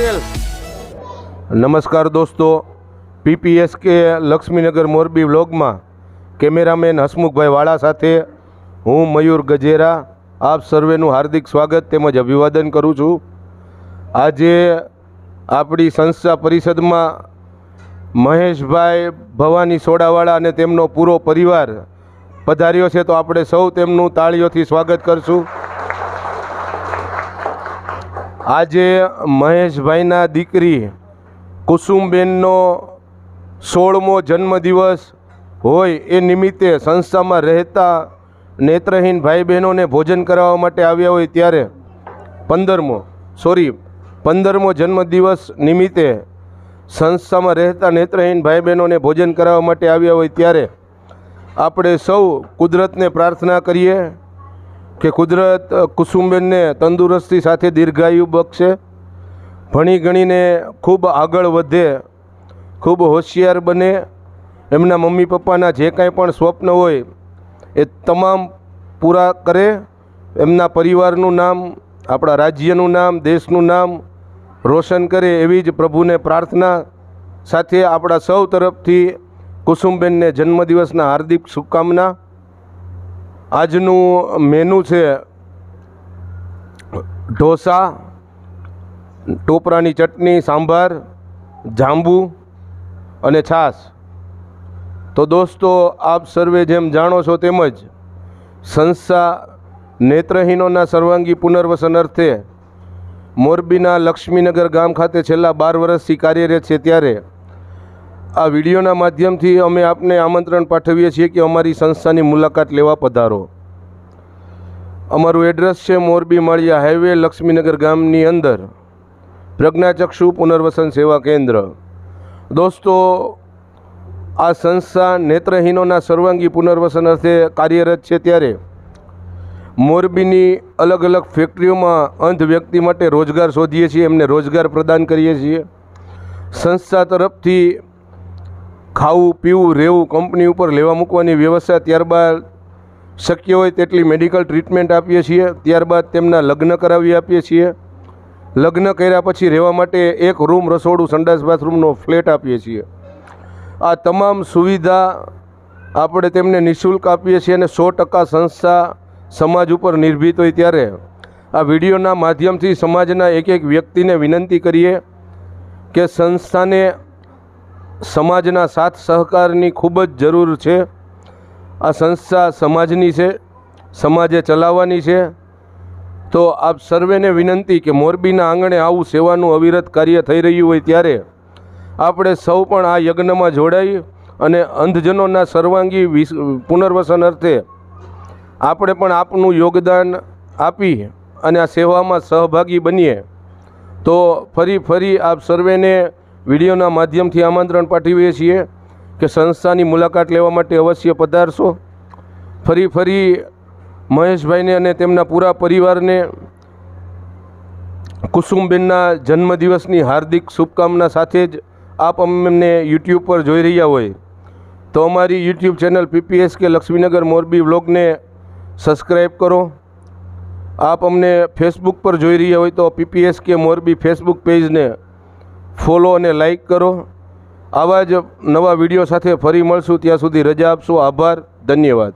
પટેલ. નમસ્કાર દોસ્તો. પીપીએસ કે લક્ષ્મીનગર મોરબી વ્લોગમાં કેમેરામેન હસમુખભાઈ વાળા સાથે હું મયુર ગજેરા. આપ સર્વેનું હાર્દિક સ્વાગત તેમજ અભિવાદન કરું છું. આજે આપણી સંસ્થા પરિષદમાં મહેશભાઈ ભવાની સોડાવાળા અને તેમનો પૂરો પરિવાર પધાર્યો છે. તો આપણે સૌ તેમનું તાળીઓથી સ્વાગત કરશું. આજે મહેશભાઈના દીકરી કુસુમબેનનો સોળમો જન્મદિવસ હોય એ નિમિત્તે સંસ્થામાં રહેતા નેત્રહીન ભાઈ બહેનોને ભોજન કરાવવા માટે આવ્યા હોય ત્યારે પંદરમો સોરી પંદરમો જન્મદિવસ નિમિત્તે સંસ્થામાં રહેતા નેત્રહીન ભાઈ બહેનોને ભોજન કરાવવા માટે આવ્યા હોય ત્યારે આપણે સૌ કુદરતને પ્રાર્થના કરીએ કે કુદરત કુસુમબેનને તંદુરસ્તી સાથે દીર્ઘાયુ બક્ષે. ભણી ગણીને ખૂબ આગળ વધે, ખૂબ હોશિયાર બને. એમના મમ્મી પપ્પાના જે કાંઈ પણ સ્વપ્ન હોય, એ તમામ પૂરા કરે. એમના પરિવારનું નામ, આપણા રાજ્યનું નામ, દેશનું નામ રોશન કરે એવી જ પ્રભુને પ્રાર્થના. સાથે આપણા સૌ તરફથી કુસુમબેનને જન્મદિવસના હાર્દિક શુભકામના. આજનું મેનુ છે ઢોસા, ટોપરાની ચટણી, સાંભાર, જાંબુ અને છાશ. તો દોસ્તો, આપ સર્વે જેમ જાણો છો તેમજ સંસ્થા નેત્રહીનોના સર્વાંગી પુનર્વસન અર્થે મોરબીના લક્ષ્મીનગર ગામ ખાતે છેલ્લા બાર વર્ષથી કાર્યરત છે ત્યારે આ વિડીયોના માધ્યમથી અમે આપને આમંત્રણ પાઠવીએ છીએ કે અમારી સંસ્થાની મુલાકાત લેવા પધારો. અમારું એડ્રેસ છે મોરબી માળિયા હાઈવે, લક્ષ્મીનગર ગામની અંદર. પ્રજ્ઞાચક્ષુ પુનર્વસન સેવા કેન્દ્ર. દોસ્તો, આ સંસ્થા નેત્રહીનોના સર્વાંગી પુનર્વસન અર્થે કાર્યરત છે ત્યારે. મોરબીની અલગ અલગ ફેક્ટરીઓમાં અંધ વ્યક્તિ માટે રોજગાર શોધીએ છીએ, એમને રોજગાર પ્રદાન કરીએ છીએ. સંસ્થા તરફથી ખાવું, પીવું, રહેવું, કંપની ઉપર લેવા મૂકવાની વ્યવસ્થા ત્યારબાદ શક્ય હોય તેટલી મેડિકલ ટ્રીટમેન્ટ આપીએ છીએ. ત્યારબાદ તેમના લગ્ન કરાવી આપીએ છીએ. લગ્ન કર્યા પછી રહેવા માટે એક રૂમ રસોડું, સંડાસ બાથરૂમનો ફ્લેટ આપીએ છીએ. આ તમામ સુવિધા આપણે તેમને નિઃશુલ્ક આપીએ છીએ અને સો ટકા સંસ્થા સમાજ ઉપર નિર્ભીત હોય ત્યારે આ વિડીયોના માધ્યમથી સમાજના એક એક વ્યક્તિને વિનંતી કરીએ કે સંસ્થાને સમાજના સાથ સહકારની ખૂબ જ જરૂર છે. આ સંસ્થા સમાજની છે, સમાજે ચલાવવાની છે. તો આપ સર્વેને વિનંતી કે મોરબીના આંગણે આવું સેવાનું અવિરત કાર્ય થઈ રહ્યું હોય ત્યારે આપણે સૌ પણ આ યજ્ઞમાં જોડાઈ અને અંધજનોના સર્વાંગી વિસ, પુનર્વસન અર્થે આપણે પણ આપનું યોગદાન આપી અને આ સેવામાં સહભાગી બનીએ. તો ફરી ફરી આપ સર્વેને વિડીયોના માધ્યમથી આમંત્રણ પાઠવીએ છીએ કે સંસ્થાની મુલાકાત લેવા માટે અવશ્ય પધારશો. ફરી ફરી મહેશભાઈને અને તેમના પૂરા પરિવારને કુસુમબેનના જન્મદિવસની હાર્દિક શુભકામના સાથે જ આપ અમને યુટ્યુબ પર જોઈ રહ્યા હોય. તો અમારી યુટ્યુબ ચેનલ પીપીએસ કે લક્ષ્મીનગર મોરબી વ્લોગને સબસ્ક્રાઈબ કરો. આપ અમને ફેસબુક પર જોઈ રહ્યા હોય તો પીપીએસ કે મોરબી ફેસબુક પેજને ફોલો અને લાઈક કરો. આવા જ નવા વીડિયો સાથે ફરી મળશું. ત્યાં સુધી રજા આપશો. આભાર. ધન્યવાદ.